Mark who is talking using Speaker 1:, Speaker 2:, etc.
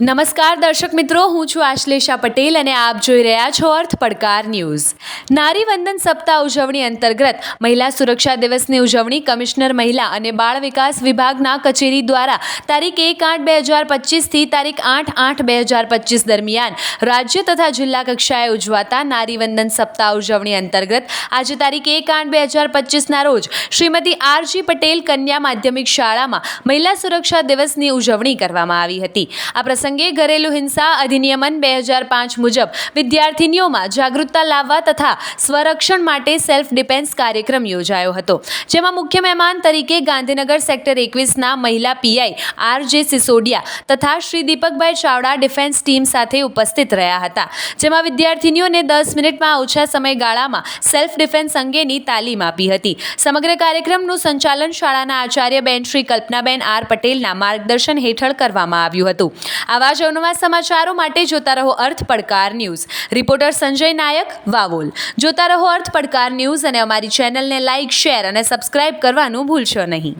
Speaker 1: નમસ્કાર દર્શક મિત્રો, હું છું આશ્લેષા પટેલ અને આપ જોઈ રહ્યા છો અર્થ પડકાર ન્યૂઝ. નારી વંદન સપ્તાહ ઉજવણી અંતર્ગત મહિલા સુરક્ષા દિવસની ઉજવણી કમિશનર મહિલા અને બાળ વિકાસ વિભાગના કચેરી દ્વારા તારીખ એક આઠ બે હજાર પચીસથી તારીખ આઠ આઠ બે હજાર પચીસ દરમિયાન રાજ્ય તથા જિલ્લા કક્ષાએ ઉજવાતા નારી વંદન સપ્તાહ ઉજવણી અંતર્ગત આજે તારીખ એક આઠ બે હજાર પચીસના રોજ શ્રીમતી આરજી પટેલ કન્યા માધ્યમિક શાળામાં મહિલા સુરક્ષા દિવસની ઉજવણી કરવામાં આવી હતી. આ પ્રસંગે ઘરેલુ હિંસા અધિનિયમન બે હજાર પાંચ મુજબ વિદ્યાર્થિનીઓમાં જાગૃતતા લાવવા તથા સ્વરક્ષણ માટે સેલ્ફ ડિફેન્સ કાર્યક્રમ યોજાયો હતો, જેમાં મુખ્ય મહેમાન તરીકે ગાંધીનગર સેક્ટર એકવીસના મહિલા પીઆઈ આર જે સિસોડિયા તથા શ્રી દીપકભાઈ ચાવડા ડિફેન્સ ટીમ સાથે ઉપસ્થિત રહ્યા હતા, જેમાં વિદ્યાર્થિનીઓને દસ મિનિટમાં ઓછા સમયગાળામાં સેલ્ફ ડિફેન્સ અંગેની તાલીમ આપી હતી. સમગ્ર કાર્યક્રમનું સંચાલન શાળાના આચાર્ય બેન શ્રી કલ્પનાબેન આર પટેલના માર્ગદર્શન હેઠળ કરવામાં આવ્યું હતું. આવા જ અવનવા સમાચારો માટે જોતા રહો અર્થ પડકાર ન્યૂઝ. રિપોર્ટર સંજય નાયક, વાવોલ. જોતા રહો અર્થ પડકાર ન્યૂઝ અને અમારી ચેનલને લાઇક શેર અને સબસ્ક્રાઇબ કરવાનું ભૂલશો નહીં.